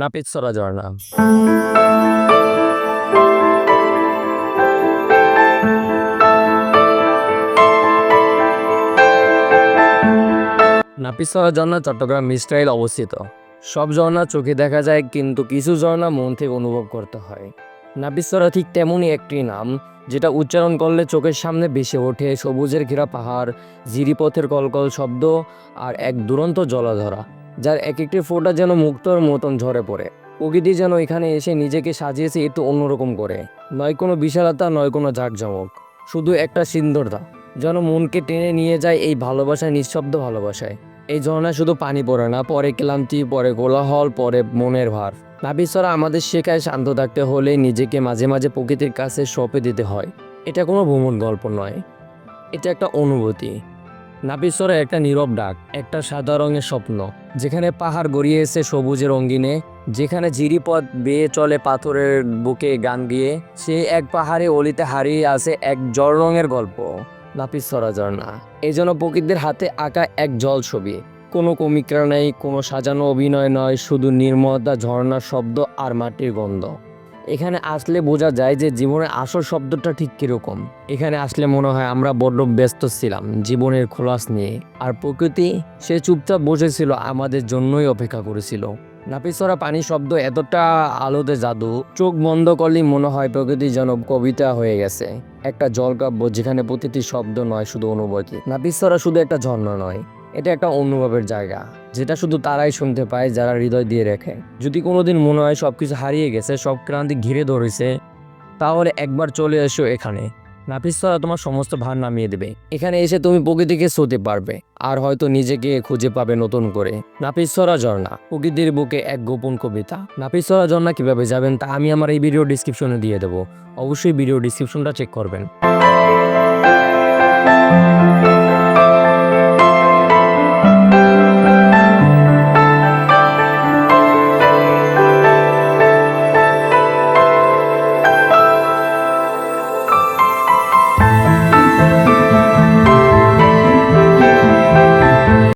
নাপিতসরা ঝর্ণা নাপিতসরা ঝর্ণা চট্টগ্রাম মিস্টাইল অবস্থিত। সব ঝর্ণা চোখে দেখা যায়, কিন্তু কিছু ঝর্ণা মন থেকে অনুভব করতে হয়। নাপিতসরা ঠিক তেমনই একটি নাম, যেটা উচ্চারণ করলে চোখের সামনে ভেসে ওঠে। সবুজের ঘেরা পাহাড় জিরিপথের কলকল শব্দ, আর এক দুরন্ত জলাধরা। যার এক একটি ফোঁটা যেন মুক্তর মতন ঝরে পড়ে। প্রকৃতি যেন এখানে এসে নিজেকে সাজিয়েছে একটু অন্যরকম করে। নয় কোনো বিশালতা, নয় কোনো জাঁকজমক। শুধু একটা সুন্দরতা, যেন মনকে টেনে নিয়ে যায় এই ভালোবাসায় নিঃশব্দ ভালোবাসায়। এই ঝর্ণায় শুধু পানি পড়ে না, পরে ক্লান্তি, পরে কোলাহল, পরে মনের ভার। নাবিসরা আমাদের শেখায় শান্ত থাকতে হলে নিজেকে মাঝে মাঝে প্রকৃতির কাছে সঁপে দিতে হয়। এটা কোনো ভ্রমণ গল্প নয়। এটা একটা অনুভূতি। নাপিসরে একটা নীরব ডাক, একটা সাদা রঙের স্বপ্ন, যেখানে পাহাড় গড়িয়েছে সবুজের রঙ্গিনে যেখানে জিরিপথ বেয়ে চলে পাথরের বুকে গান গিয়ে, সে এক পাহাড়ে অলিতে হারিয়ে আছে এক জল রঙের গল্প। নাপিসরা ঝর্ণা এই জন্য প্রকৃতির হাতে আঁকা এক জল ছবি। কোনো কমিকরা নেই, কোনো সাজানো অভিনয় নয়, শুধু নির্মলতা ঝর্ণার শব্দ আর মাটির গন্ধ। এখানে আসলে বোঝা যায় যে জীবনের আসল শব্দটা ঠিক কীরকম। এখানে আসলে মনে হয় আমরা বড্ড ব্যস্ত ছিলাম জীবনের খোলাস নিয়ে। আর প্রকৃতি সে চুপচাপ বসেছিল আমাদের জন্যই অপেক্ষা করেছিল। নাপিসরা পানি শব্দ এতটা আলোতে জাদু, চোখ বন্ধ করলেই মনে হয় প্রকৃতি যেন কবিতা হয়ে গেছে। একটা জলকাব্য যেখানে প্রতিটি শব্দ নয়, শুধু অনুভূতি। নাপিসরা শুধু একটা ঝর্ণা নয়। এটা একটা অনুভবের জায়গা, যেটা শুধু তারাই শুনতে পায়, যারা হৃদয় দিয়ে রেখে। যদি কোনোদিন মনে হয় সব কিছু হারিয়ে গেছে, সব ক্রান্তি ঘিরে ধরেছে, তাহলে একবার চলে এসো এখানে। নাপিসরা তোমার সমস্ত ভার নামিয়ে দেবে। এখানে এসে তুমি প্রকৃতিকে সতে পারবে, আর হয়তো নিজেকে খুঁজে পাবে নতুন করে। নাপিসরা ঝর্ণা, প্রকৃতির বুকে এক গোপন কবিতা। নাপিসরা ঝর্ণা কীভাবে যাবেন তা আমি আমার এই ভিডিও ডিসক্রিপশনে দিয়ে দেবো। অবশ্যই ভিডিও ডিসক্রিপশনটা চেক করবেন।